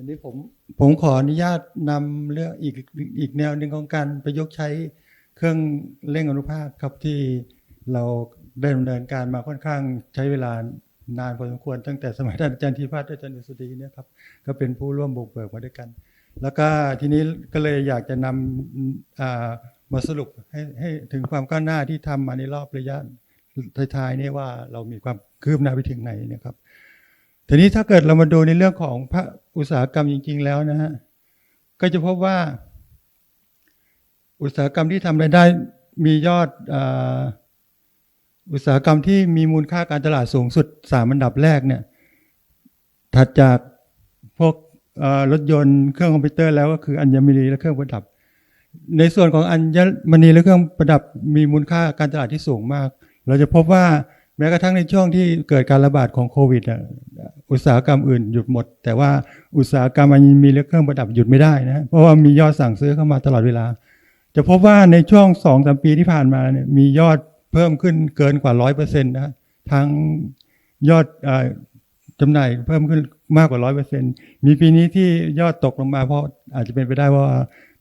วันนี้ผมผมขออนุญาตนำเรื่องอีกอีกแนวหนึ่งของการประยุกต์ใช้เครื่องเร่งอนุภาคครับที่เราได้ดำเนินการมาค่อนข้างใช้เวลานานพอสมควรตั้งแต่สมัยท่านอาจารย์ธีพัฒน์อาจารย์ดุษฎีเนี่ยครับก็เป็นผู้ร่วมบุกเบิกมาด้วยกัน แล้วก็ทีนี้ก็เลยอยากจะนำมาสรุปให้ให้ถึงความก้าวหน้าที่ทำมาในรอบระยะท้ายๆนี่ว่าเรามีความคืบหน้าไปถึงไหนเนะครับทีนี้ถ้าเกิดเรามาดูในเรื่องของพระ อุตสาหกรรมจริง ๆ แล้วนะฮะก็จะพบว่า อุตสาหกรรมที่ทำรายได้มียอดอุตสาหกรรมที่มีมูลค่าการตลาดสูงสุดสามอันดับแรกเนี่ยถัดจากพวกรถยนต์เครื่องคอมพิวเตอร์แล้วก็คืออัญมณีและเครื่องประดับ ในส่วนของอัญมณีและเครื่องประดับมีมูลค่าการตลาดที่สูงมาก เราจะพบว่า แม้กระทั่งในช่วงที่เกิดการระบาดของโควิดอะอุตสาหกรรมอื่นหยุดหมด แต่ว่าอุตสาหกรรมอัญมณีและเครื่องประดับหยุดไม่ได้นะเพราะว่ามียอดสั่งซื้อเข้ามาตลอดเวลา จะพบว่าในช่วงสองสามปีที่ผ่านมาเนี่ยมียอดเพิ่มขึ้นเกินกว่าร้อยเปอร์เซ็นต์นะทั้งยอดอ่อจำหน่ายเพิ่มขึ้นมากกว่าร้อยเปอร์เซ็นต์มีปีนี้ที่ยอดตกลงมาเพราะอาจจะเป็นไปได้ว่า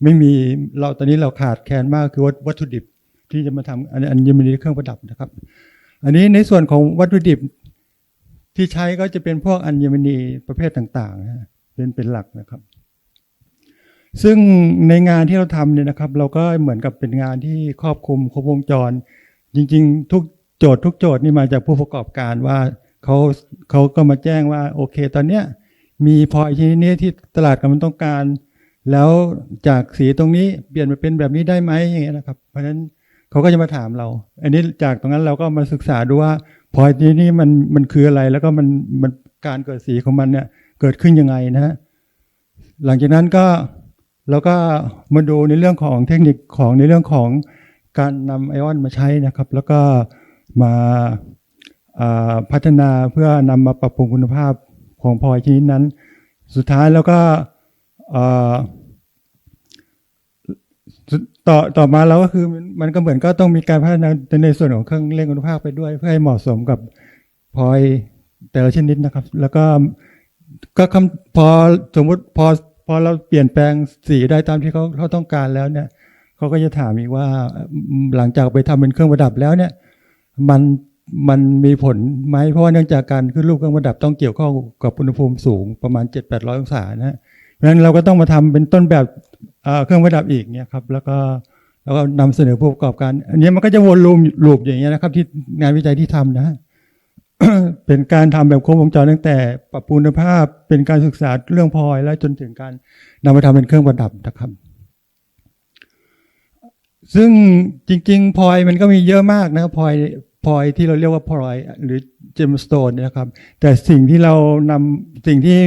ไม่มีเราตอนนี้เราขาดแคลนมากคือวัตถุดิบที่จะมาทำอันอัญมณีเครื่องประดับนะครับ อันนี้ในส่วนของวัตถุดิบที่ใช้ก็จะเป็นพวกอัญมณีประเภทต่างๆ เป็นเป็นหลักนะครับ ซึ่งในงานที่เราทำเนี่ยนะครับ เราก็เหมือนกับเป็นงานที่ครอบคลุมครบวงจร จริงๆ ทุกโจทย์ทุกโจทย์นี่มาจากผู้ประกอบการว่าเขาเขาก็มาแจ้งว่าโอเค ตอนเนี้ยมีพอยชนิดนี้ที่ตลาดกำลังต้องการ แล้วจากสีตรงนี้เปลี่ยนมาเป็นแบบนี้ได้ไหมอย่างเงี้ยนะครับ เพราะฉะนั้น เขาก็จะมาถามเรา อันนี้จากตรงนั้นเราก็มาศึกษาดูว่าพลอยชนิดนี้มันมันคืออะไรแล้วก็มันมันการเกิดสีของมันเนี่ยเกิดขึ้นยังไงนะฮะหลังจากนั้นก็แล้วก็มาดูในเรื่องของเทคนิคของในเรื่องของการนำไอออนมาใช้นะครับ แล้วก็มาาพัฒนาเพื่อนำมาปรับปรุงคุณภาพของพลอยชนิดนั้น สุดท้ายแล้วก็ ต่อต่อมาแล้วก็คือมันก็เหมือนก็ต้องมีการพัฒนาในส่วนของเครื่องเร่งคุณภาพไปด้วย เพื่อให้เหมาะสมกับพอยแต่ละชนิดนะครับ แล้วก็ก็คำพอสมมุติพอพอเราเปลี่ยนแปลงสีได้ตามที่เขาเขาต้องการแล้วเนี่ยเขาก็จะถามอีกว่าหลังจากไปทำเป็นเครื่องประดับแล้วเนี่ย มันมันมีผลไหมเพราะว่าเนื่องจากการขึ้นรูปเครื่องประดับต้องเกี่ยวข้องกับอุณหภูมิสูงประมาณ 7 8 0 0องศานะฮะเพราะฉะนั้นเราก็ต้องมาทำเป็นต้นแบบ เครื่องประดับอีกเนี่ยครับแล้วก็แล้วก็นำเสนอผู้ประกอบการ อันนี้มันก็จะวนลูปลูปอย่างเงี้ยนะครับ ที่งานวิจัยที่ทำนะ เป็นการทำแบบครบวงจรตั้งแต่ปรับปรุงคุณภาพเป็นการศึกษาเรื่องพลอย และจนถึงการนำมาทำเป็นเครื่องประดับนะครับ ซึ่งจริง ๆพลอยมันก็มีเยอะมากนะครับพลอยพลอยที่เราเรียกว่าพลอย หรือเจมสโตนนะครับ แต่สิ่งที่เรานำสิ่งที่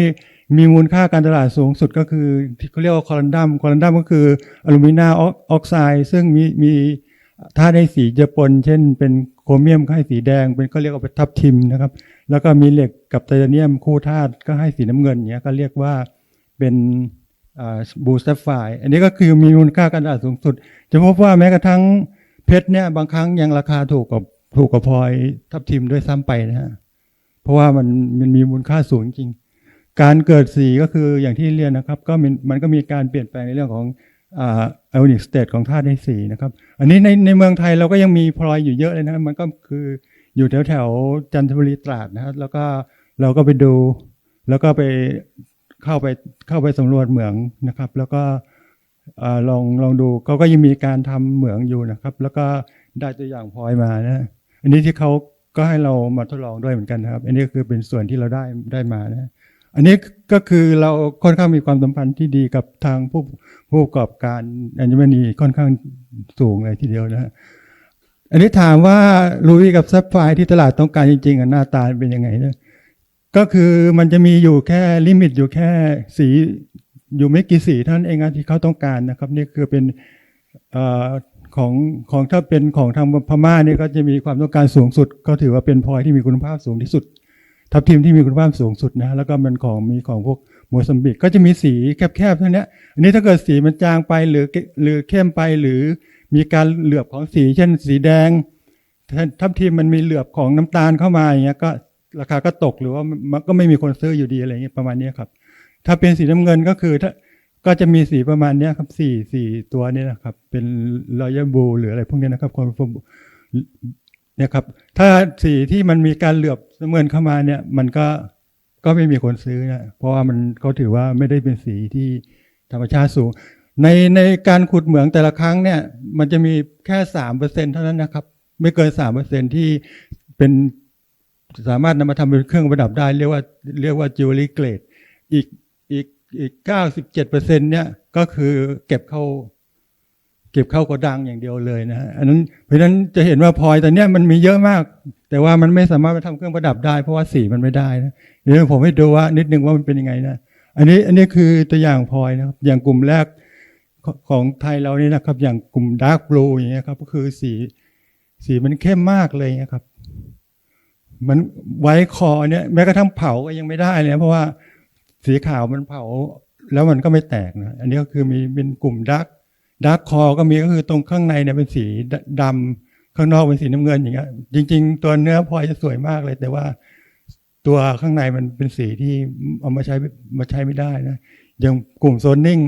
มีมูลค่าการตลาดสูงสุดก็คือที่เขาเรียกว่าคอลันดัมคอลันดัมก็คืออลูมิเนียมออกไซด์ซึ่งมีมีธาตุให้สีเจือปนเช่นเป็นโครเมียมก็ให้สีแดง เป็นก็เรียกว่าเป็นทับทิมนะครับ แล้วก็มีเหล็กกับไทเทเนียมคู่ธาตุก็ให้สีน้ำเงินอย่างเงี้ยก็เรียกว่าเป็นบูสเตฟายอันนี้ก็คือมีมูลค่าการตลาดสูงสุด จะพบว่าแม้กระทั่งเพชรเนี่ยบางครั้งยังราคาถูกกว่าถูกกว่าพลอยทับทิมด้วยซ้ำไปนะฮะเพราะว่ามันมันมีมูลค่าสูงจริง การเกิดสีก็คืออย่างที่เรียนนะครับ ก็มันมันก็มีการเปลี่ยนแปลงในเรื่องของอาไอออนิกสเตตของธาตุในสีนะครับ อันนี้ในในเมืองไทยเราก็ยังมีพลอยอยู่เยอะเลยนะมันก็คืออยู่แถวแถวจันทบุรีตราดนะครับแล้วก็เราก็ไปดู แล้วก็ไปเข้าไปเข้าไปสำรวจเหมืองนะครับ แล้วก็ลองลองดูเขาก็ยังมีการทำเหมืองอยู่นะครับ แล้วก็ได้ตัวอย่างพลอยมานะอันนี้ที่เขาก็ให้เรามาทดลองด้วยเหมือนกันนะครับ อันนี้ก็คือเป็นส่วนที่เราได้ได้มานะ อันนี้ก็คือเราค่อนข้างมีความสัมพันธ์ที่ดีกับทางผู้ผู้ประกอบการอัญมณีค่อนข้างสูงเลยทีเดียวนะฮะอันนี้ถามว่าลูวี่กับซับไฟที่ตลาดต้องการจริงๆอะหน้าตาเป็นยังไงเนี่ยก็คือมันจะมีอยู่แค่ลิมิตอยู่แค่สีอยู่ไม่กี่สีเท่านั้นเองอะที่เขาต้องการนะครับ นี่คือเป็นเอ่อของของถ้าเป็นของทางพม่าเนี่ยก็จะมีความต้องการสูงสุด ก็ถือว่าเป็นพลอยที่มีคุณภาพสูงที่สุด ทับทิมที่มีคุณภาพสูงสุดนะแล้วก็มันของมีของพวกโมซัมบิกก็จะมีสีแคบๆเท่านี้อันนี้ถ้าเกิดสีมันจางไปหรือหรือเข้มไปหรือมีการเหลือบของสีเช่นสีแดง ทับทิมมันมีเหลือบของน้ำตาลเข้ามาอย่างเงี้ยก็ราคาก็ตกหรือว่ามันก็ไม่มีคนซื้ออยู่ดีอะไรเงี้ยประมาณนี้ครับ ถ้าเป็นสีน้ำเงินก็คือถ้าก็จะมีสีประมาณนี้ครับสี่สี่ตัวนี้นะครับ เป็นรอยบูหรืออะไรพวกนี้นะครับคน นี่ยครับ ถ้าสีที่มันมีการเหลือบน้ำเงินเข้ามาเนี่ยมันก็ก็ไม่มีคนซื้อนะเพราะว่ามันเขาถือว่าไม่ได้เป็นสีที่ธรรมชาติสูง ในในการขุดเหมืองแต่ละครั้งเนี่ย มันจะมีแค่สามเปอร์เซ็นเท่านั้นนะครับ ไม่เกินสามเปอร์เซ็นที่เป็นสามารถนำมาทำเป็นเครื่องประดับได้ เรียกว่าเรียกว่าจิวเวลรี่เกรดอีกอีกอีกเก้าสิบเจ็ดเปอร์เซ็นเนี่ยก็คือเก็บเข้า เก็บเข้าโกดังอย่างเดียวเลยนะอันนั้นเพราะฉะนั้นจะเห็นว่าพลอยแต่เนี้ยมันมีเยอะมาก แต่ว่ามันไม่สามารถไปทำเครื่องประดับได้ เพราะว่าสีมันไม่ได้นะเดี๋ยวผมให้ดูว่านิดนึงว่ามันเป็นยังไงนะอันนี้อันนี้คือตัวอย่างพลอยนะครับอย่างกลุ่มแรกของไทยเรานี่นะครับ อย่างกลุ่มดาร์กบลูอย่างเงี้ยครับก็คือสีสีมันเข้มมากเลยนะครับ มันไว้คอเนี่ยแม้กระทั่งเผาก็ยังไม่ได้เลยเพราะว่าสีขาวมันเผาแล้วมันก็ไม่แตกนะอันนี้ก็คือมีเป็นกลุ่มดาร์ก ดาร์กคอก็มีก็คือตรงข้างในเนี่ยเป็นสีดำข้างนอกเป็นสีน้ำเงินอย่างเงี้ยจริง ๆ ตัวเนื้อพลอยจะสวยมากเลย แต่ว่าตัวข้างในมันเป็นสีที่เอามาใช้มาใช้ไม่ได้นะอย่างกลุ่มโซนนิ่ง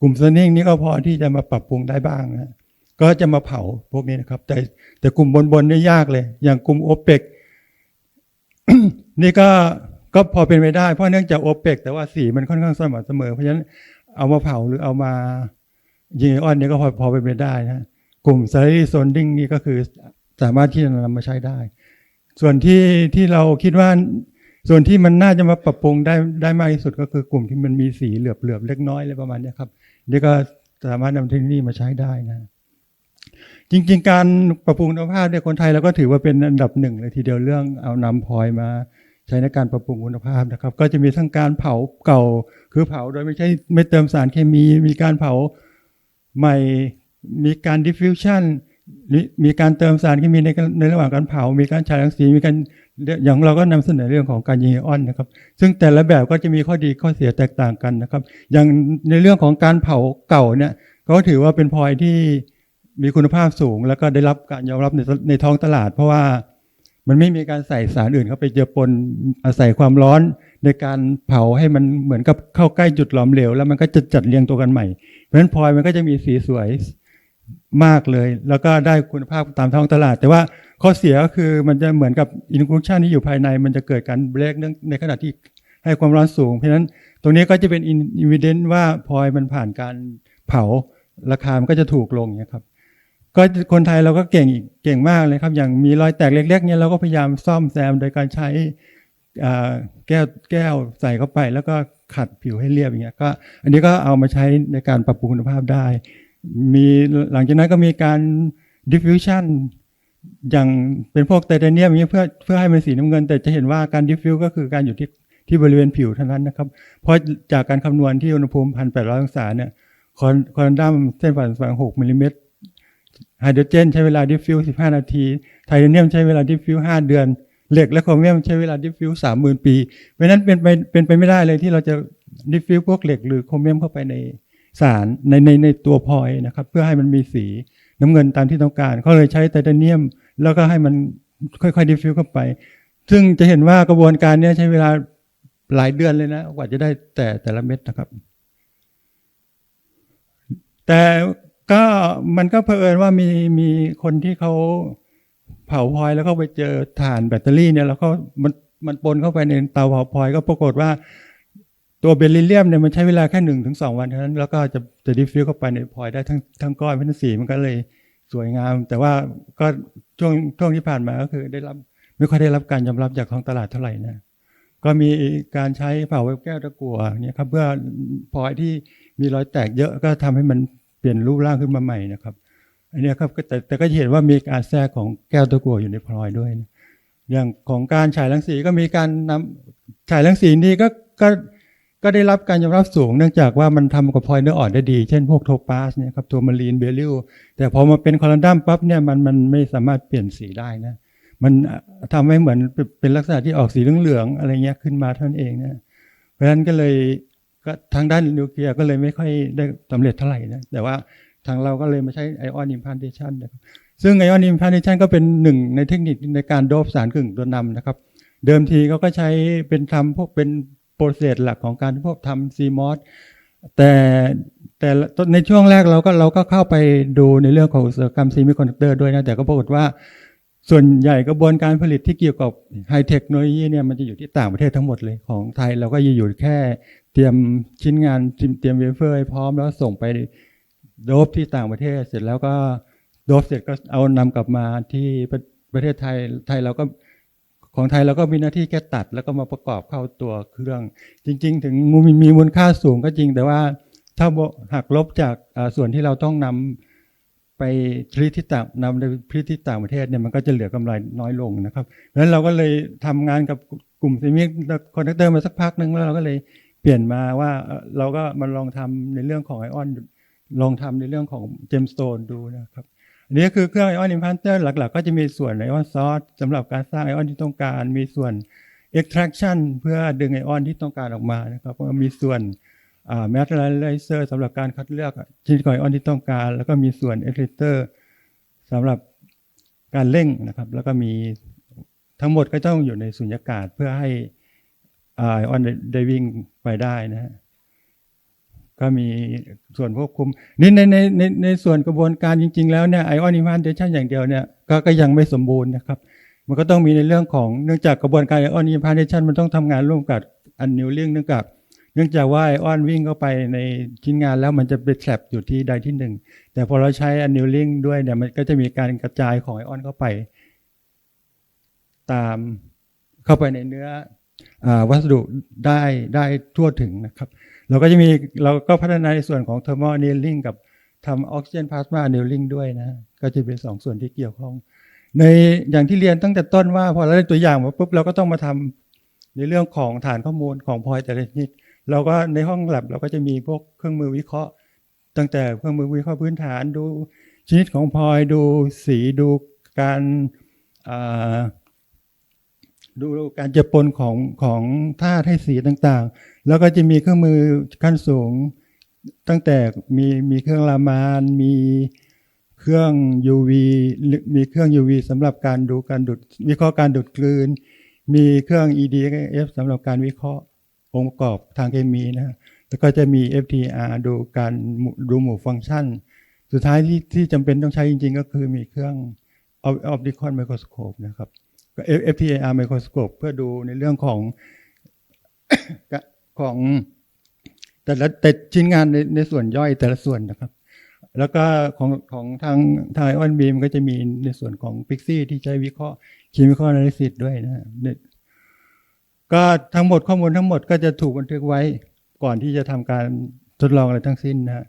กลุ่มโซนนิ่งนี่ก็พอที่จะมาปรับปรุงได้บ้างนะก็จะมาเผาพวกนี้นะครับ แต่แต่กลุ่มบนๆเนี่ยากเลย อย่างกลุ่มโอเปกนี่ก็ก็พอเป็นไปได้เพราะเนื่องจากโอเปกแต่ว่าสีมันค่อนข้างสม่ำเสมอ เพราะฉะนั้นเอามาเผาหรือเอามา ยิงไอออนเนี่ยก็พอพอเป็นไปได้นะกลุ่ม s a l a r y Zoning นี่ก็คือสามารถที่จะนำมาใช้ได้ ส่วนที่ที่เราคิดว่าส่วนที่มันน่าจะมาปรับปรุงได้ได้มากที่สุดก็คือกลุ่มที่มันมีสีเหลือบเหลือบๆเล็กน้อยอะไรประมาณนี้ครับนี่ก็สามารถนำเทคโนโลยีมาใช้ได้นะจริงๆ การปรับปรุงคุณภาพเนี่ยคนไทยเราก็ถือว่าเป็นอันดับหนึ่งเลยทีเดียวเรื่องเอานำพลอยมาใช้ในการปรับปรุงคุณภาพนะครับ ก็จะมีทั้งการเผาเก่า คือเผาโดยไม่ใช่ไม่เติมสารเคมี มีการเผา ใหม่มีการ diffusion มีการเติมสารเคมีในในระหว่างการเผา มีการฉายรังสี มีการอย่างเราก็นำเสนอเรื่องของการยิงไอออนนะครับ ซึ่งแต่ละแบบก็จะมีข้อดีข้อเสียแตกต่างกันนะครับ อย่างในเรื่องของการเผาเก่าเนี่ยก็ถือว่าเป็นพลอยที่มีคุณภาพสูง แล้วก็ได้รับการยอมรับในในท้องตลาด เพราะว่ามันไม่มีการใส่สารอื่นเข้าไปเจือปนอาศัยความร้อน ในการเผาให้มันเหมือนกับเข้าใกล้จุดหลอมเหลว แล้วมันก็จะจัดเรียงตัวกันใหม่ เพราะฉะนั้นพลอยมันก็จะมีสีสวยมากเลย แล้วก็ได้คุณภาพตามท้องตลาด แต่ว่าข้อเสียก็คือมันจะเหมือนกับอินคลูชันที่อยู่ภายใน มันจะเกิดการเบรกเนื่องในขณะที่ให้ความร้อนสูง เพราะฉะนั้นตรงนี้ก็จะเป็นอินวิเดนต์ว่าพลอยมันผ่านการเผาราคามันก็จะถูกลงเนี่ยครับก็คนไทยเราก็เก่งอีกเก่งมากเลยครับ อย่างมีรอยแตกเล็กๆเนี่ยเราก็พยายามซ่อมแซมโดยการใช้ แก้วแก้วใส่เข้าไป แล้วก็ขัดผิวให้เรียบอย่างเงี้ยก็อันนี้ก็เอามาใช้ในการปรับปรุงคุณภาพได้ มีหลังจากนั้นก็มีการ diffusion อย่างเป็นพวกไทเทเนียมอย่างเงี้ยเพื่อเพื่อให้มันสีน้ำเงิน แต่จะเห็นว่าการ diffuse ก็คือการอยู่ที่ที่บริเวณผิวเท่านั้นนะครับ เพราะจากการคำนวณที่อุณหภูมิ 1,800 องศาเนี่ยคอนคอนดัมเส้นผ่านศูนย์6มิลลิเมตรไฮโดรเจนใช้เวลาดิฟฟิว15 นาที ไทเทเนียมใช้เวลาดิฟฟิว5เดือน เหล็กและโครเมียมใช้เวลาดิฟฟิว30,000ปี เพราะนั้นเป็นไปเป็นไปไม่ได้เลยที่เราจะดิฟฟิวพวกเหล็กหรือโครเมียมเข้าไปในสารในในในตัวพลอยนะครับ เพื่อให้มันมีสีน้ำเงินตามที่ต้องการเขาเลยใช้ไทเทเนียม แล้วก็ให้มันค่อยๆดิฟฟิวเข้าไป ซึ่งจะเห็นว่ากระบวนการเนี้ยใช้เวลาหลายเดือนเลยนะกว่าจะได้แต่แต่ละเม็ดนะครับ แต่ก็มันก็เผอิญว่ามีมีคนที่เขา เผาพลอยแล้วก็ไปเจอถ่านแบตเตอรี่เนี่ยแล้วก็มันมันปนเข้าไปในเตาเผาพลอยก็ปรากฏว่าตัวเบริเลียมเนี่ยมันใช้เวลาแค่หนึ่งถึงสองวันเท่านั้น แล้วก็จะจะดิฟฟิวเข้าไปในพลอยได้ทั้งทั้งก้อนเพราะฉะนั้นสีมันก็เลยสวยงาม แต่ว่าก็ช่วงช่วงที่ผ่านมาก็คือได้รับไม่ค่อยได้รับการยอมรับจากท้องตลาดเท่าไหร่นะก็มีการใช้เผาแก้วตะกั่วเนี่ยครับเพื่อพลอยที่มีรอยแตกเยอะก็ทำให้มันเปลี่ยนรูปร่างขึ้นมาใหม่นะครับ อันนี้ครับแต่แต่ก็เห็นว่ามีการแทรกของแก้วตะกั่วอยู่ในพลอยด้วยนะอย่างของการฉายรังสีก็มีการนำฉายรังสีนี้ก็ก็ก็ได้รับการยอมรับสูงเนื่องจากว่ามันทำกับพลอยเนื้ออ่อนได้ดี เช่นพวกโทปาสเนี่ยครับตัวมารีนเบลิลแต่พอมาเป็นคอลันดัมปั๊บเนี่ยมันมันไม่สามารถเปลี่ยนสีได้นะมันทำให้เหมือนเป็นลักษณะที่ออกสีเหลืองๆอะไรเงี้ยขึ้นมาเท่านั้นเองนะเพราะฉะนั้นก็เลยก็ทางด้านนิวเคลียร์ก็เลยไม่ค่อยได้สำเร็จเท่าไหร่นะแต่ว่า ทางเราก็เลยมาใช้ไอออนอิมพานเทชันนะครับซึ่งไอออนอิมพานเทชันก็เป็นหนึ่งในเทคนิคในการโดบสารกึ่งตัวนำนะครับ เดิมทีเขาก็ใช้เป็นทำพวกเป็นโปรเซสหลักของการพวกทำซีมอสแต่แต่ในช่วงแรกเราก็เราก็เข้าไปดูในเรื่องของอุตสาหกรรมซีมิคอนดักเตอร์ด้วยนะ แต่ก็ปรากฏว่าส่วนใหญ่กระบวนการผลิตที่เกี่ยวกับไฮเทคโนโลยีเนี่ยมันจะอยู่ที่ต่างประเทศทั้งหมดเลยของไทย เราก็อยู่แค่เตรียมชิ้นงานเตรียมเวเฟอร์ให้พร้อมแล้วส่งไป โดบที่ต่างประเทศเสร็จแล้วก็โดบเสร็จก็เอานำกลับมาที่ประประเทศไทยไทยเราก็ของไทยเราก็มีหน้าที่แค่ตัดแล้วก็มาประกอบเข้าตัวเครื่อง จริง ๆ ถึงมีมีมูลค่าสูงก็จริง แต่ว่าถ้าหักลบจากส่วนที่เราต้องนำไปผลิตที่ต่างนำไปผลิตที่ต่างประเทศเนี่ยมันก็จะเหลือกำไรน้อยลงนะครับเพราะฉะนั้นเราก็เลยทำงานกับกลุ่มซีมิคอนดักเตอร์มาสักพักหนึ่งแล้วเราก็เลยเปลี่ยนมาว่าเอ่อเราก็มาลองทำในเรื่องของไอออน ลองทำในเรื่องของเจมสโตนดูนะครับ อันนี้ก็คือเครื่องไอออนอิมพันเตอร์หลัก ๆ ก็จะมีส่วนไอออนซอสสำหรับการสร้างไอออนที่ต้องการ มีส่วน extraction เพื่อดึงไอออนที่ต้องการออกมานะครับมีส่วนแมทริไลเซอร์สำหรับการคัดเลือกชนิดของไอออนที่ต้องการ แล้วก็มีส่วนเอ็กซิเตอร์สำหรับการเร่งนะครับ แล้วก็มีทั้งหมดก็ต้องอยู่ในสุญญากาศเพื่อให้ไอออนได้วิ่งไปได้นะฮะ ก็มีส่วนควบคุมนี่ในในในในส่วนกระบวนการจริง ๆ แล้วเนี่ยไอออนอิมพันเดชันอย่างเดียวเนี่ยก็ก็ยังไม่สมบูรณ์นะครับ มันก็ต้องมีในเรื่องของเนื่องจากกระบวนการไอออนอิมพันเดชันมันต้องทำงานร่วมกับอันนิวเลียงเนื่องจากเนื่องจากว่าไอออนวิ่งเข้าไปในชิ้นงานแล้วมันจะไปแทรปอยู่ที่ใดที่หนึ่ง แต่พอเราใช้อันนิวลิงด้วยเนี่ยมันก็จะมีการกระจายของไอออนเข้าไป ตามเข้าไปในเนื้ออวัสดุได้ได้ทั่วถึงนะครับ เราก็จะมีเราก็พัฒนาในส่วนของเทอร์โมนิลลิงกับทำออกซิเจนพลาสมานิลลิงด้วยนะ ก็จะเป็นสองส่วนที่เกี่ยวข้อง ในอย่างที่เรียนตั้งแต่ต้นว่าพอเราได้ตัวอย่างมาปุ๊บเราก็ต้องมาทำในเรื่องของฐานข้อมูลของพลอยแต่ละชนิดเราก็ในห้องแลบเราก็จะมีพวกเครื่องมือวิเคราะห์ ตั้งแต่เครื่องมือวิเคราะห์พื้นฐานดูชนิดของพลอยดูสีดูการดูการเจือปนของของธาตุให้สีต่างๆ แล้วก็จะมีเครื่องมือขั้นสูง ตั้งแต่มีมีเครื่องลามาน มีเครื่อง UV มีเครื่อง UV สำหรับการดูการดูดวิเคราะห์การดูดกลืน มีเครื่อง EDF สำหรับการวิเคราะห์องค์ประกอบทางเคมีนะแล้วก็จะมี FTR ดูการดูหมู่ฟังก์ชัน สุดท้ายที่ที่จำเป็นต้องใช้จริง ๆ ก็คือมีเครื่อง Optical Microscope นะครับ ftr Microscope เพื่อดูในเรื่องของ ของแต่ละแต่ชิ้นงานในในส่วนย่อยแต่ละส่วนนะครับ แล้วก็ของของทางทางออนบีมก็จะมีในส่วนของพิกซี่ที่ใช้วิเคราะห์คีมิคอลอนาลิซิสด้วยนะเนี่ยก็ทั้งหมดข้อมูลทั้งหมดก็จะถูกบันทึกไว้ก่อนที่จะทำการทดลองอะไรทั้งสิ้นนะฮะ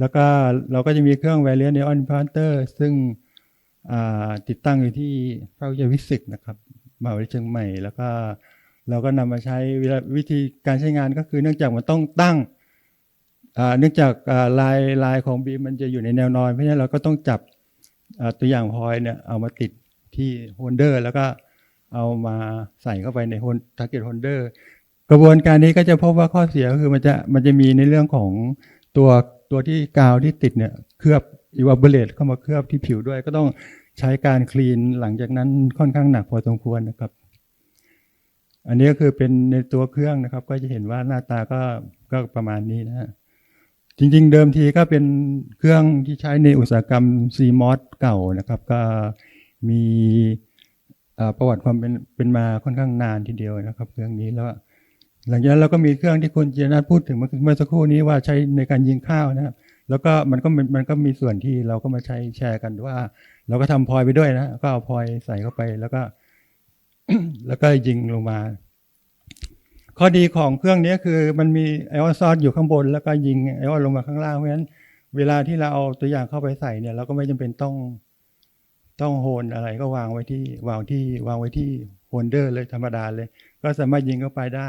แล้วก็เราก็จะมีเครื่อง Variant Neon Implanter ซึ่งอ่าติดตั้งอยู่ที่พระวิทยาวิสิกนะครับมหาวิทยาลัยเชียงใหม่ แล้วก็ เราก็นำมาใช้วิธีการใช้งานก็คือ เนื่องจากมันต้องตั้งเนื่องจากลายลายของบีมมันจะอยู่ในแนวนอน เพราะฉะนั้นเราก็ต้องจับตัวอย่างพอยเนี่ยเอามาติดที่โฮลเดอร์แล้วก็เอามาใส่เข้าไปในโฮลทาร์เก็ตโฮลเดอร์กระบวนการนี้ก็จะพบว่าข้อเสียก็คือมันจะมันจะมีในเรื่องของตัวตัวที่กาวที่ติดเนี่ยเคลือบอีวาเบเลตเข้ามาเคลือบที่ผิวด้วย ก็ต้องใช้การคลีนหลังจากนั้นค่อนข้างหนักพอสมควรนะครับ อันนี้ก็คือเป็นในตัวเครื่องนะครับ ก็จะเห็นว่าหน้าตาก็ก็ประมาณนี้นะฮะจริง ๆ เดิมทีก็เป็นเครื่องที่ใช้ในอุตสาหกรรม CMOS เก่านะครับ ก็มีอ่อประวัติความเป็นเป็นมาค่อนข้างนานทีเดียวนะครับ เครื่องนี้แล้วหลังจากนั้นเราก็มีเครื่องที่คุณเจนัทพูดถึงเมื่อสักครู่นี้ว่าใช้ในการยิงข้าวนะครับ แล้วก็มันก็มันมันก็มีส่วนที่เราก็มาใช้แชร์กันว่า เราก็ทำพลอยไปด้วยนะก็เอาพลอยใส่เข้าไปแล้วก็ แล้วก็ยิงลงมา ข้อดีของเครื่องนี้คือมันมีไอออนซอสอยู่ข้างบน แล้วก็ยิงไอออนลงมาข้างล่างเพราะฉะนั้นเวลาที่เราเอาตัวอย่างเข้าไปใส่เนี่ย เราก็ไม่จำเป็นต้องต้องโฮนอะไรก็วางไว้ที่วางที่วางไว้ที่โฮลเดอร์เลยธรรมดาเลย ก็สามารถยิงเข้าไปได้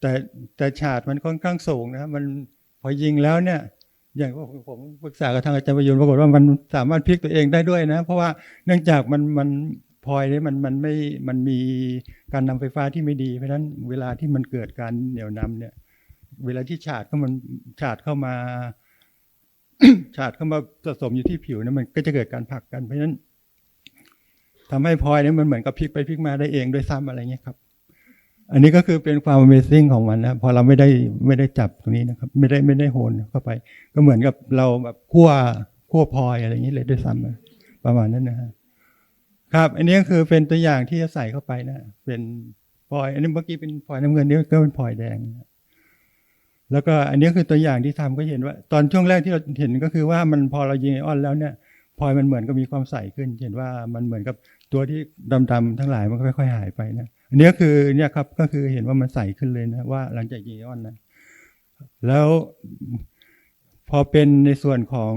แต่แต่ฉาดมันค่อนข้างสูงนะครับมันพอยิงแล้วเนี่ย อย่างที่ผมปรึกษากับทางอาจารย์ประยุนปรากฏว่ามันสามารถพลิกตัวเองได้ด้วยนะ เพราะว่าเนื่องจากมันมัน พลอยเนี่ยมันมันไม่มันมีการนำไฟฟ้าที่ไม่ดีเพราะฉะนั้นเวลาที่มันเกิดการเหนี่ยวนำเนี่ย เวลาที่ฉาดเข้ามันฉาดเข้ามาฉาดเข้ามาสะสมอยู่ที่ผิวเนี่ยมันก็จะเกิดการผักกันเพราะฉะนั้นทำให้พลอยเนี่ยมันเหมือนกับพลิกไปพลิกมาได้เองด้วยซ้ำอะไรเงี้ยครับ อันนี้ก็คือเป็นความ Amazing ของมันนะพอเราไม่ได้ไม่ได้จับตรงนี้นะครับ ไม่ได้ไม่ได้โหนเข้าไป ก็เหมือนกับเราแบบคั่วคั่วพลอยอะไรอย่างนี้เลยด้วยซ้ำประมาณนั้นนะฮะ ครับ อันนี้ก็คือเป็นตัวอย่างที่จะใส่เข้าไปนะ เป็นพลอย อันนี้เมื่อกี้เป็นพลอยน้ำเงินนี่ก็เป็นพลอยแดง แล้วก็อันนี้คือตัวอย่างที่ทำก็เห็นว่า ตอนช่วงแรกที่เราเห็นก็คือว่ามันพอเรายิงไอออนแล้วเนี่ยพลอยมันเหมือนกับมีความใสขึ้น เห็นว่ามันเหมือนกับตัวที่ดำๆทั้งหลายมันก็ค่อยๆหายไปนะ อันนี้ก็คือเนี่ยครับก็คือเห็นว่ามันใสขึ้นเลยนะว่าหลังจากยิงไอออนนะ แล้ว พอเป็นในส่วนของ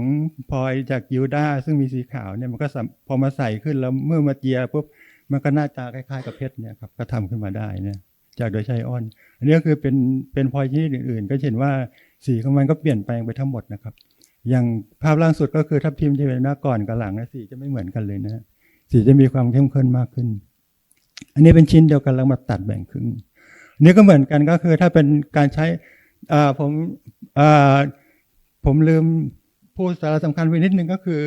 พลอยจากยิวดาซึ่งมีสีขาวเนี่ยมันก็พอมาใส่ขึ้นแล้วเมื่อมาเจียปุ๊บมันก็หน้าตาคล้าย ๆ กับเพชรเนี่ยครับก็ทำขึ้นมาได้นะจากโดยใช้อออน อันนี้ก็คือเป็นเป็นพลอยชนิดอื่น ๆ ก็เห็นว่าสีของมันก็เปลี่ยนแปลงไปทั้งหมดนะครับ อย่างภาพล่างสุดก็คือทับทิมที่เป็นหน้าก่อนกับหลังนะสีจะไม่เหมือนกันเลยนะสีจะมีความเข้มข้นมากขึ้น อันนี้เป็นชิ้นเดียวกันแล้วมาตัดแบ่งครึ่งนนี้ก็เหมือนกันก็คือถ้าเป็นการใช้อ่าผมอ่า ผมลืมพูดสาระสำคัญไปนิดนึงก็คือ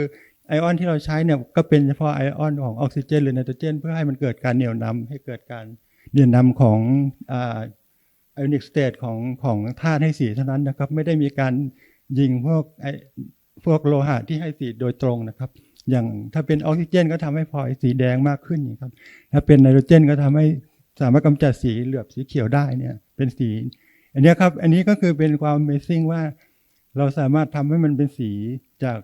ไอออนที่เราใช้เนี่ยก็เป็นเฉพาะไอออนของออกซิเจนหรือไนโตรเจน เพื่อให้มันเกิดการเหนี่ยวนำให้เกิดการเหนี่ยวนำของอ่าไอออนิกสเตทของของธาตุให้สีเท่านั้นนะครับ ไม่ได้มีการยิงพวกไอพวกโลหะที่ให้สีโดยตรงนะครับ อย่างถ้าเป็นออกซิเจน ก็ทำให้พลอยสีแดงมากขึ้นนี้ครับถ้าเป็นไนโตรเจน ก็ทำให้สามารถกำจัดสีเหลือบสีเขียวได้เนี่ยเป็นสี อันนี้ครับอันนี้ก็คือเป็นความ Amazing ว่า เราสามารถทำให้มันเป็นสีจาก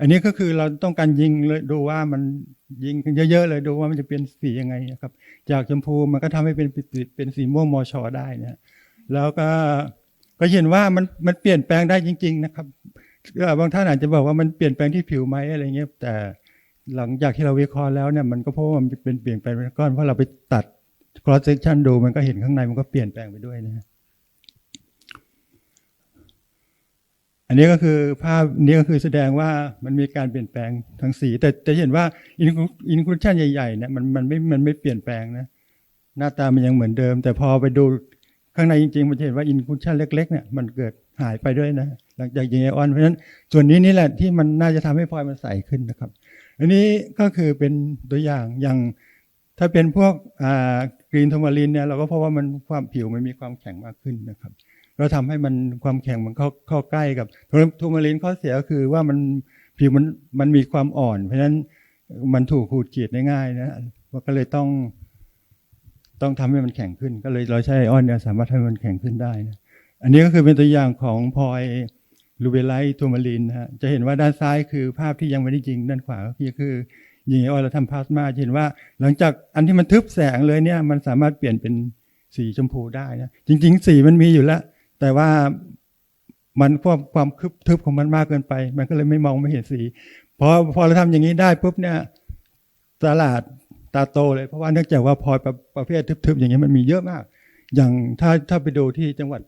อันนี้ก็คือเราต้องการยิงเลยดูว่ามันยิงเยอะๆเลยดูว่ามันจะเป็นสียังไงนะครับ จากชมพูมันก็ทำให้เป็นเป็นสีม่วงมอชอได้นะแล้วก็ก็เห็นว่ามันมันเปลี่ยนแปลงได้จริง ๆ นะครับบางท่านอาจจะบอกว่ามันเปลี่ยนแปลงที่ผิวไหมอะไรเงี้ยแต่หลังจากที่เราวิเคราะห์แล้วเนี่ยมันก็เพราะว่ามันเป็นเปลี่ยนแปลงเป็นก้อนเพราะเราไปตัด cross section ดูมันก็เห็นข้างในมันก็เปลี่ยนแปลงไปด้วยนะฮะ อันนี้ก็คือภาพนี้ก็คือแสดงว่ามันมีการเปลี่ยนแปลงทางสี แต่จะเห็นว่า inclusion ใหญ่ๆเนี่ยมันมันไม่มันไม่เปลี่ยนแปลงนะหน้าตามันยังเหมือนเดิม แต่พอไปดูข้างในจริงๆมันจะเห็นว่า inclusion เล็กๆเนี่ยมันเกิดหายไปด้วยนะหลังจากยิงไอออนเพราะฉะนั้นส่วนนี้นี่แหละที่มันน่าจะทำให้พลอยมันใสขึ้นนะครับ อันนี้ก็คือเป็นตัวอย่างอย่างถ้าเป็นพวกกรีนโทมารินเนี่ยเราก็พราะว่ามันความผิวมันมีความแข็งมากขึ้นนะครับ เราทำให้มันความแข็งมันเข้าเข้าใกล้กับโทมารินข้อเสียก็คือว่ามันผิวมันมันมีความอ่อน เพราะฉะนั้นมันถูกขูดขีดได้ง่ายนะว่าก็เลยต้อง ต้องทำให้มันแข็งขึ้น ก็เลยเราใช้อออนเนี่ยสามารถทำให้มันแข็งขึ้นได้นะอันนี้ก็คือเป็นตัวอย่างของพลอยลูเบไลท์ทัวมารินนะฮะจะเห็นว่าด้านซ้ายคือภาพที่ยังไม่ได้ยิง ด้านขวาก็คือยิงอออนแล้วทำพลาสมาจะเห็นว่า หลังจากอันที่มันทึบแสงเลยเนี่ย มันสามารถเปลี่ยนเป็นสีชมพูได้นะจริง ๆ สีมันมีอยู่แล้ว แต่ว่ามันพวกความคึบทึบของมันมากเกินไป มันก็เลยไม่มองไม่เห็นสีพอพอเราทำอย่างนี้ได้ปุ๊บเนี่ยตลาดตาโตเลยเพราะว่าเนื่องจากว่าพลอยประเภททึบๆ อย่างนี้มันมีเยอะมาก อย่างถ้าถ้าไปดูที่จังหวัด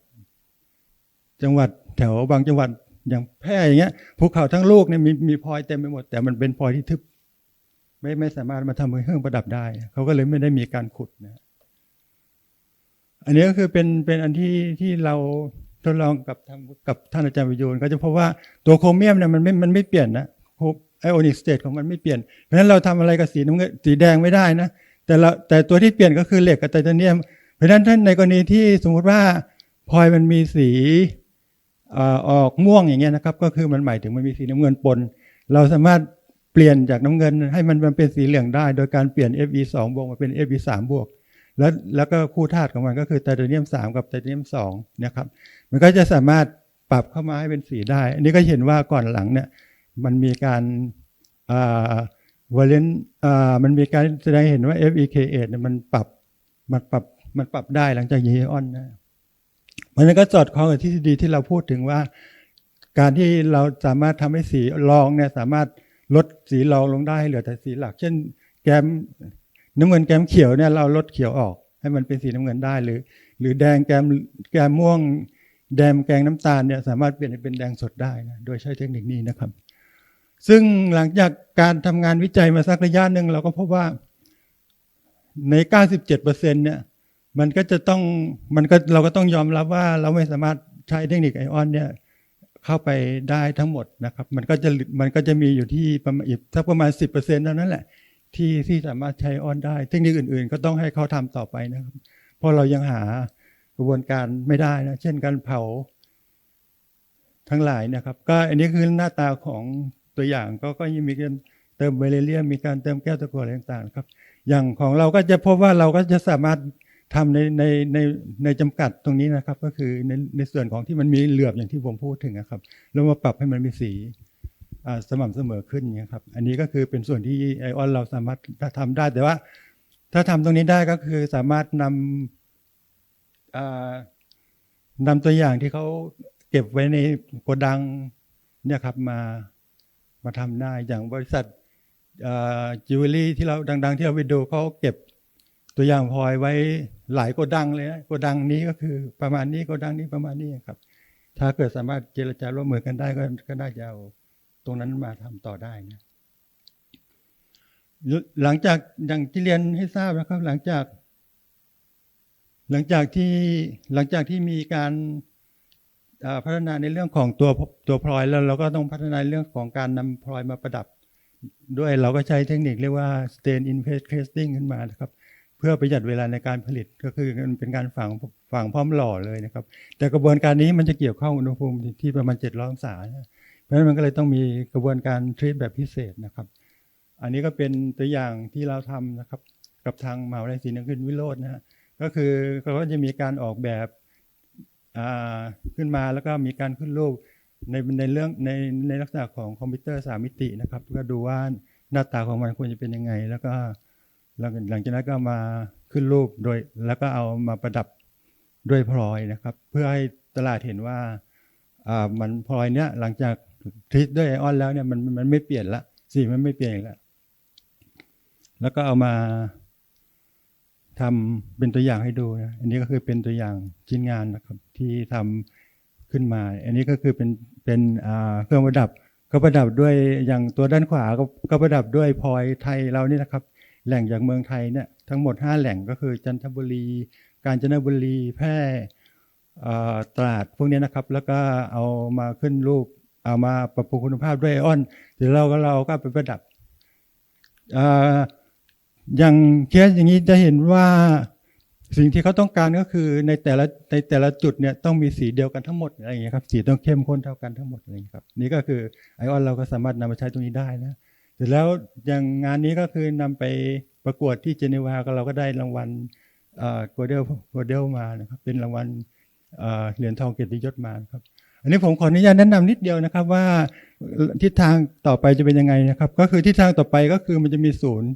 จังหวัดแถวบางจังหวัดอย่างแพร่อย่างเงี้ยภูเขาทั้งลูกเนี่ยมีมีพลอยเต็มไปหมด แต่มันเป็นพลอยที่ทึบ ไม่ไม่สามารถมาทำเป็นเครื่องประดับได้ เขาก็เลยไม่ได้มีการขุดนะ อันนี้ก็คือเป็นเป็นอันที่ที่เราทดลองกับทำกับท่านอาจารย์วิโยนก็จะพบว่าตัวโครเมียมเนี่ยมันไม่มันไม่เปลี่ยนนะไอโอนิกสเตทของมันไม่เปลี่ยน เพราะฉะนั้นเราทำอะไรกับสีน้ำเงินสีแดงไม่ได้นะ แต่เราแต่ตัวที่เปลี่ยนก็คือเหล็กกับไทเทเนียม เพราะฉะนั้นท่านในกรณีที่สมมุติว่าพลอยมันมีสีออกม่วงอย่างเงี้ยนะครับ ก็คือมันหมายถึงมันมีสีน้ำเงินปน เราสามารถเปลี่ยนจากน้ำเงินให้มันเป็นสีเหลืองได้ โดยการเปลี่ยน Fe 2บวกมาเป็น Fe 3บวก แล้วแล้วก็คู่ธาตุของมันก็คือไทเทเนียม 3 กับไทเทเนียม2นะครับมันก็จะสามารถปรับเข้ามาให้เป็นสีได้ อันนี้ก็เห็นว่าก่อนหลังเนี่ยมันมีการวอลเลนมันมีการแสดงเห็นว่า FEK8 เนี่ยมันปรับมันปรับมันปรับได้หลังจากยีออนนะมันก็สอดคล้องกับทฤษฎีที่เราพูดถึงว่า การที่เราสามารถทำให้สีรองเนี่ยสามารถลดสีรองลงได้เหลือแต่สีหลัก เช่นแกม น้ำเงินแก้มเขียวเนี่ยเราลดเขียวออก ให้มันเป็นสีน้ำเงินได้หรือ หรือแดงแก้มแก้มม่วง แดงแกงน้ำตาลเนี่ยสามารถเปลี่ยนเป็นแดงสดได้นะโดยใช้เทคนิคนี้นะครับ ซึ่งหลังจากการทำงานวิจัยมาสักระยะหนึ่งเราก็พบว่าใน 97%เนี่ยมันก็จะต้องมันก็เราก็ต้องยอมรับว่าเราไม่สามารถใช้เทคนิคไอออนเนี่ยเข้าไปได้ทั้งหมดนะครับ มันก็จะมันก็จะมีอยู่ที่ประมาณอีกสักประมาณ 10%เท่านั้นแหละ ที่ที่สามารถใช้ออนได้ เทคนิคอื่น ๆ ก็ต้องให้เขาทำต่อไปนะครับ เพราะเรายังหากระบวนการไม่ได้นะ เช่นการเผาทั้งหลายนะครับ ก็อันนี้คือหน้าตาของตัวอย่างก็ก็ยังมีการเติมเบรเลียมมีการเติมแก้วตะกั่วอะไรต่างๆครับ อย่างของเราก็จะพบว่าเราก็จะสามารถทำในในในในจำกัดตรงนี้นะครับ ก็คือในในส่วนของที่มันมีเหลือบอย่างที่ผมพูดถึงนะครับแล้วมาปรับให้มันมีสี สม่ำเสมอขึ้นอย่างเงี้ยครับ อันนี้ก็คือเป็นส่วนที่ไอออนเราสามารถทำได้ แต่ว่าถ้าทำตรงนี้ได้ก็คือสามารถนำอ่านำตัวอย่างที่เขาเก็บไว้ในโกดังเนี่ยครับมามาทำได้อย่างบริษัทจิวเวลรี่ที่เราดัง ๆ ที่เราไปดูเขาเก็บตัวอย่างพลอยไว้หลายโกดังเลยนะโกดังนี้ก็คือประมาณนี้โกดังนี้ประมาณนี้ครับ ถ้าเกิดสามารถเจรจาร่วมมือกันได้ก็ก็น่าจะเอา ตรงนั้นมาทำต่อได้นะหลังจากอย่างที่เรียนให้ทราบนะครับ หลังจาก หลังจากที่หลังจากที่มีการพัฒนาในเรื่องของตัวตัวพลอยแล้วเราก็ต้องพัฒนาเรื่องของการนำพลอยมาประดับ ด้วยเราก็ใช้เทคนิคเรียกว่า stain in place casting ขึ้นมานะครับ เพื่อประหยัดเวลาในการผลิตก็คือมันเป็นการฝังฝังพร้อมหล่อเลยนะครับ แต่กระบวนการนี้มันจะเกี่ยวข้องอุณหภูมิที่ประมาณ700องศานะเพราะฉะ นั้นมันก็เลยต้องมีกระบวนการทรีตแบบพิเศษนะครับ อันนี้ก็เป็นตัวอย่างที่เราทำนะครับ กับทางมหาวิทยาลัยศรีนครินทร์วิโรจน์นะฮะก็คือเขาก็จะมีการออกแบบขึ้นมาแล้วก็มีการขึ้นรูปในในเรื่องในในลักษณะของคอมพิวเตอร์สามมิตินะครับ ก็ดูว่าหน้าตาของมันควรจะเป็นยังไง แล้วก็หลังหลังจากนั้นก็มาขึ้นรูปโดย แล้วก็เอามาประดับด้วยพลอยนะครับ เพื่อให้ตลาดเห็นว่ามันพลอยเนี้ยหลังจาก ทรีตด้วยไอออนแล้วเนี่ยมันมันไม่เปลี่ยนละสีมันไม่เปลี่ยนอีกแล้วแล้วก็เอามาทำเป็นตัวอย่างให้ดูนะอันนี้ก็คือเป็นตัวอย่างชิ้นงานนะครับที่ทำขึ้นมา อันนี้ก็คือเป็นเป็นอ่าเครื่องประดับก็ประดับด้วยอย่างตัวด้านขวาก็ก็ประดับด้วยพลอยไทยเรานี่นะครับ แหล่งจากเมืองไทยเนี่ยทั้งหมด 5 แหล่งก็คือจันทบุรี กาญจนบุรีแพร่อ่าตราดพวกนี้นะครับ แล้วก็เอามาขึ้นรูป เอามาปรับปรุงคุณภาพด้วยไอออนเดี๋ยวเราก็เราก็ไปประดับออย่างเคสอย่างนี้จะเห็นว่าสิ่งที่เขาต้องการก็คือในแต่ละในแต่ละจุดเนี่ยต้องมีสีเดียวกันทั้งหมดอะไรอย่างเงี้ยครับสีต้องเข้มข้นเท่ากันทั้งหมดอะไรอย่างเงี้ยครับนี่ก็คือไอออนเราก็สามารถนำมาใช้ตรงนี้ได้นะเสร็จแล้วอย่างงานนี้ก็คือนำไปประกวดที่เจนีวาก็เราก็ได้รางวัลโกลเดลโกลเดลมานะครับเป็นรางวัลเอ่อเหรียญทองเกียรติยศมาครับ อันนี้ผมขออนุญาตแนะนำนิดเดียวนะครับว่าทิศทางต่อไปจะเป็นยังไงนะครับ ก็คือทิศทางต่อไปก็คือมันจะมีศูนย์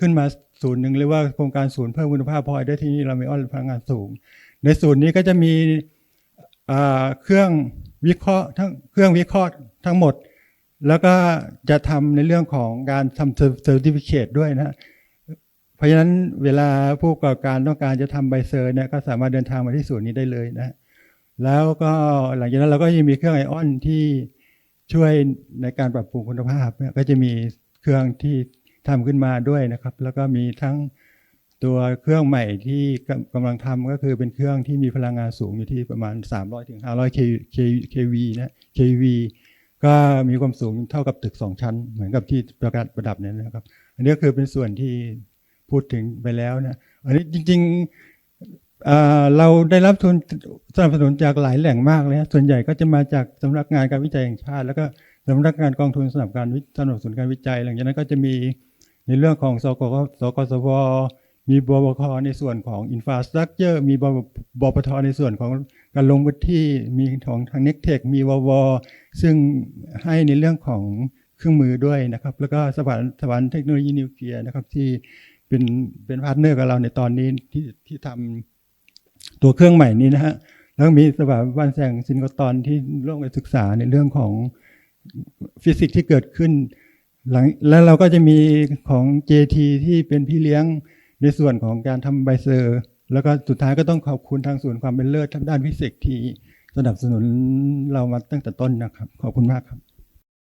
ขึ้นมาศูนย์หนึ่งเรียกว่าโครงการศูนย์เพิ่มคุณภาพพลอยได้ที่นี่เราไม่อ้อนพลังงานสูง ในศูนย์นี้ก็จะมีเครื่องวิเคราะห์ทั้งเครื่องวิเคราะห์ทั้งหมด แล้วก็จะทำในเรื่องของการทำเซอร์ติฟิเคตด้วยนะเพราะฉะนั้นเวลาผู้ประกอบการต้องการจะทำใบเซอร์เนี่ยก็สามารถเดินทางมาที่ศูนย์นี้ได้เลยนะ แล้วก็หลังจากนั้นเราก็ยังมีเครื่องไอออนที่ช่วยในการปรับปรุงคุณภาพก็จะมีเครื่องที่ทำขึ้นมาด้วยนะครับ แล้วก็มีทั้งตัวเครื่องใหม่ที่กำกำลังทำก็คือเป็นเครื่องที่มีพลังงานสูงอยู่ที่ประมาณ 300ถึง500 K kV นะ kV ก็มีความสูงเท่ากับตึก 2 ชั้น เหมือนกับที่ประกาศประดับเนี่ยนะครับ อันนี้ก็คือเป็นส่วนที่พูดถึงไปแล้วนะ อันนี้จริง ๆ เราได้รับทุนสนับสนุนจากหลายแหล่งมากเลยนะส่วนใหญ่ก็จะมาจากสำนักงานการวิจัยแห่งชาติ แล้วก็สำนักงานกองทุนสนับการสนับสนุนการวิจัย หลังจากนั้นก็จะมีในเรื่องของสกสกสวมีบวคในส่วนของ infrastructure มีบบปทในส่วนของการลงพื้นที่มีของทางเน็กเทคมีววซึ่งให้ในเรื่องของเครื่องมือด้วยนะครับ แล้วก็สถานสถานเทคโนโลยีนิวเคลียร์นะครับที่เป็นเป็นพาร์ทเนอร์กับเราในตอนนี้ที่ที่ทำ ตัวเครื่องใหม่นี้นะฮะแล้วมีสถาบันแสงซินโคตอนที่ร่วมกันศึกษาในเรื่องของฟิสิกส์ที่เกิดขึ้นหลังแล้วเราก็จะมีของ JT ที่เป็นพี่เลี้ยงในส่วนของการทำไบเซอร์ แล้วก็สุดท้ายก็ต้องขอบคุณทางศูนย์ความเป็นเลิศทางด้านฟิสิกส์ที่สนับสนุนเรามาตั้งแต่ต้นนะครับ ขอบคุณมากครับ